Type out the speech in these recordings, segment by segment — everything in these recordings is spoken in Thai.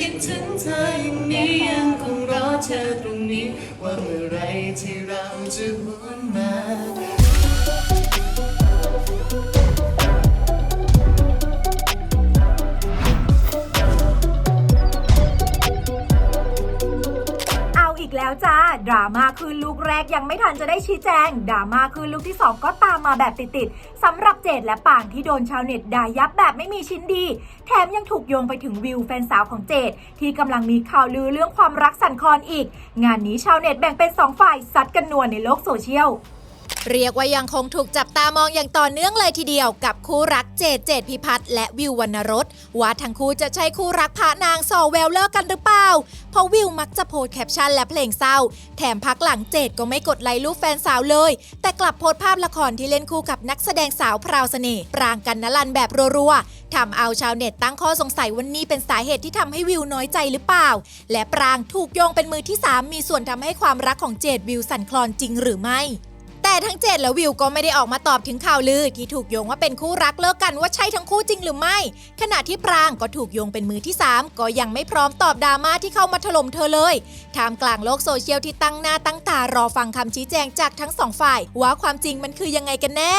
คิดถึงเธออย่างนี้ยังคงรอเธอตรงนี้ ว่าเมื่อไรที่เราจะหวนมา แล้วจ้าดราม่าคือลูกแรกยังไม่ทันจะได้ชี้แจงดราม่าคือลูกที่ 2 ก็ตามมาแบบติดๆสำหรับเจดและปางที่โดนชาวเน็ตด่ายับแบบไม่มีชิ้นดี แถมยังถูกโยงไปถึงวิวแฟนสาวของเจดที่กำลังมีข่าวลือเรื่องความรักสั่นคลอนอีก งานนี้ชาวเน็ตแบ่งเป็น 2 ฝ่ายซัดกันนัวในโลกโซเชียลเรียกว่ายังคงถูกจับตามองอย่างต่อเนื่องเลยทีเดียวกับคู่รักเจดเจดพิพัฒน์และวิววรรณรสว่าทั้งคู่จะใช้คู่รักพระนางสอแววเลิกกันหรือเปล่า เพราะวิวมักจะโพสแคปชั่นและเพลงเศร้า แถมพักหลังเจดก็ไม่กดไลค์รูปแฟนสาวเลย แต่กลับโพสภาพละครที่เล่นคู่กับนักแสดงสาวพราวเสน่ห์ปรางกันนลันแบบรัวๆทำเอาชาวเน็ตตั้งข้อสงสัยวันนี้เป็นสาเหตุที่ทำให้วิวน้อยใจหรือเปล่า และปรางถูกโยงเป็นมือที่สามมีส่วนทำให้ความรักของเจดวิวสั่นคลอนจริงหรือไม่ แต่ทั้งเจดและวิวก็ไม่ได้ออกมาตอบถึงข่าวลือ ที่ถูกโยงว่าเป็นคู่รักเลิกกันว่าใช่ทั้งคู่จริงหรือไม่ ขณะที่ปรางก็ถูกโยงเป็นมือที่ 3 ก็ยังไม่พร้อมตอบดราม่าที่เข้ามาถล่มเธอเลยท่ามกลางโลกโซเชียลที่ตั้งหน้าตั้งตารอฟังคำชี้แจงจากทั้งสองฝ่าย ว่าความจริงมันคือยังไงกันแน่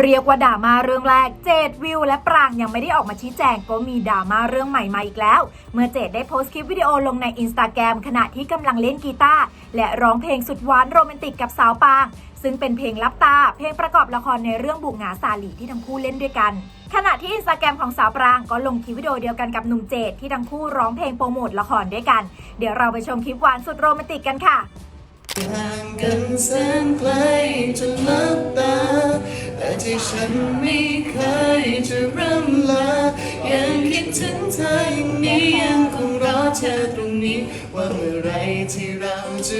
เรียกว่าดราม่าเรื่องแรก เจดวิวและปรางยังไม่ได้ออกมาชี้แจงก็มีดราม่าเรื่องใหม่มาอีกแล้ว เมื่อเจดได้โพสต์คลิปวิดีโอลงในอินสตาแกรมขณะที่กำลังเล่นกีตาร์และร้องเพลงสุดหวานโรแมนติกกับสาวปาง ซึ่งเป็นเพลงลับตา เพลงประกอบละครในเรื่องบุกหงาสาลีที่ทั้งคู่เล่นด้วยกันขณะที่อินสตาแกรมของสาวปรางก็ลงคลิปวิดีโอเดียวกันกับหนุ่มเจดที่ทั้งคู่ร้องเพลงโปรโมทละครด้วยกัน เดี๋ยวเราไปชมคลิปหวานสุดโรแมนติกกันค่ะ ห่างกันแสนไกลจนลับตา แต่ที่ฉันไม่เคยจะร่ำลา ยังคิดถึงเธออย่างนี้ยังคงรอเธอตรงนี้ ว่าเมื่อไรที่เราจะ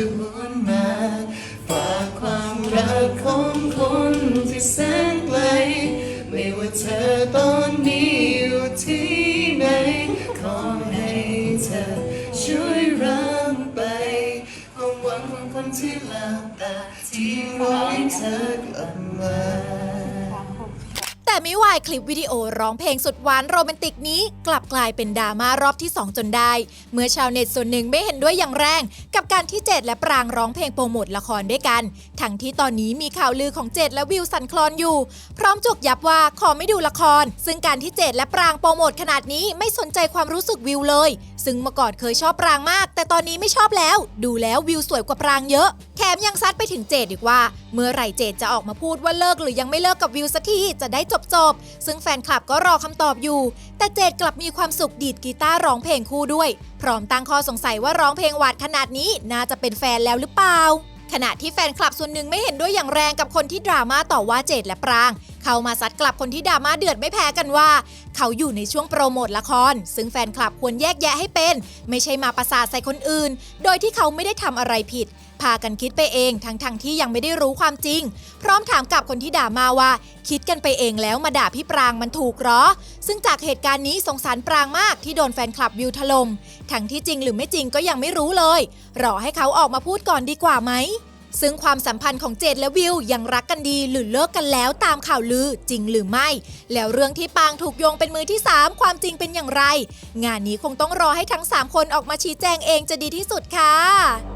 ที่รอให้เธอกลับมา แต่ไม่วายคลิปวิดีโอร้องเพลงสุดหวานโรแมนติกนี้ กลับกลายเป็นดราม่ารอบที่ 2 จนได้ เมื่อชาวเน็ตส่วนหนึ่งไม่เห็นด้วยอย่างแรง กับการที่เจดและปรางร้องเพลงโปรโมทละครด้วยกัน ทั้งที่ตอนนี้มีข่าวลือของเจดและวิวสันคลอนอยู่ พร้อมจุกยับว่าขอไม่ดูละคร ซึ่งการที่เจดและปรางโปรโมทขนาดนี้ไม่สนใจความรู้สึกวิวเลย ซึ่งเมื่อก่อนเคยชอบปรางมาก แต่ตอนนี้ไม่ชอบแล้ว ดูแล้ววิวสวยกว่าปรางเยอะแถมยังซัดไปถึงเจดอีกว่า เมื่อไหร่เจดจะออกมาพูดว่าเลิกหรือยังไม่เลิกกับวิวสักทีจะได้จบจบซึ่งแฟนคลับก็รอคำตอบอยู่ แต่เจดกลับมีความสุขดีดกีตาร์ร้องเพลงคู่ด้วย พร้อมตั้งข้อสงสัยว่าร้องเพลงหวานขนาดนี้น่าจะเป็นแฟนแล้วหรือเปล่าขณะที่แฟนคลับส่วนหนึ่งไม่เห็นด้วยอย่างแรงกับคนที่ดราม่าต่อว่าเจดและปราง เข้ามาซัดกลับคนที่ดราม่าเดือดไม่แพ้กันว่า เขาอยู่ในช่วงโปรโมทละคร ซึ่งแฟนคลับควรแยกแยะให้เป็น ไม่ใช่มาประสาทใส่คนอื่น โดยที่เขาไม่ได้ทำอะไรผิด พากันคิดไปเองทั้งๆทที่ยังไม่ได้รู้ความจริง พร้อมถามกับคนที่ด่ามาว่า คิดกันไปเองแล้วมาด่าพี่ปรางมันถูกหรอ ซึ่งจากเหตุการณ์นี้สงสารปรางมากที่โดนแฟนคลับวิวถล่มทั้งที่จริงหรือไม่จริงก็ยังไม่รู้เลยรอให้เขาออกมาพูดก่อนดีกว่าไหม ซึ่งความสัมพันธ์ของเจดและวิวยังรักกันดีหรือเลิกกันแล้วตามข่าวลือจริงหรือไม่ แล้วเรื่องที่ปางถูกโยงเป็นมือที่ 3 ความจริงเป็นอย่างไร งานนี้คงต้องรอให้ทั้ง 3 คนออกมาชี้แจงเองจะดีที่สุดค่ะ